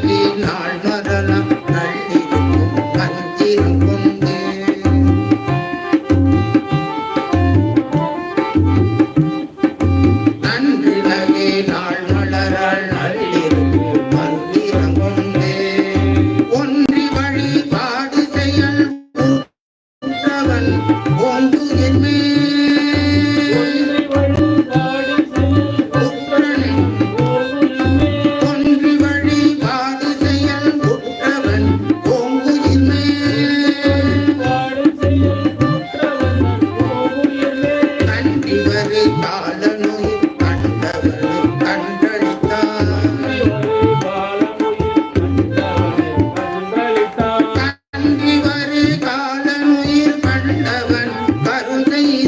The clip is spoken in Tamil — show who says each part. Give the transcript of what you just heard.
Speaker 1: அழகி நாள் மரணம் நள்ளிருக்கும் அஞ்சிலும் கொண்டு. நன்றிலகே நாள் மலரால் நள்ளிருக்கும் மந்திரம் ஒன்று என்மே Bienvenido.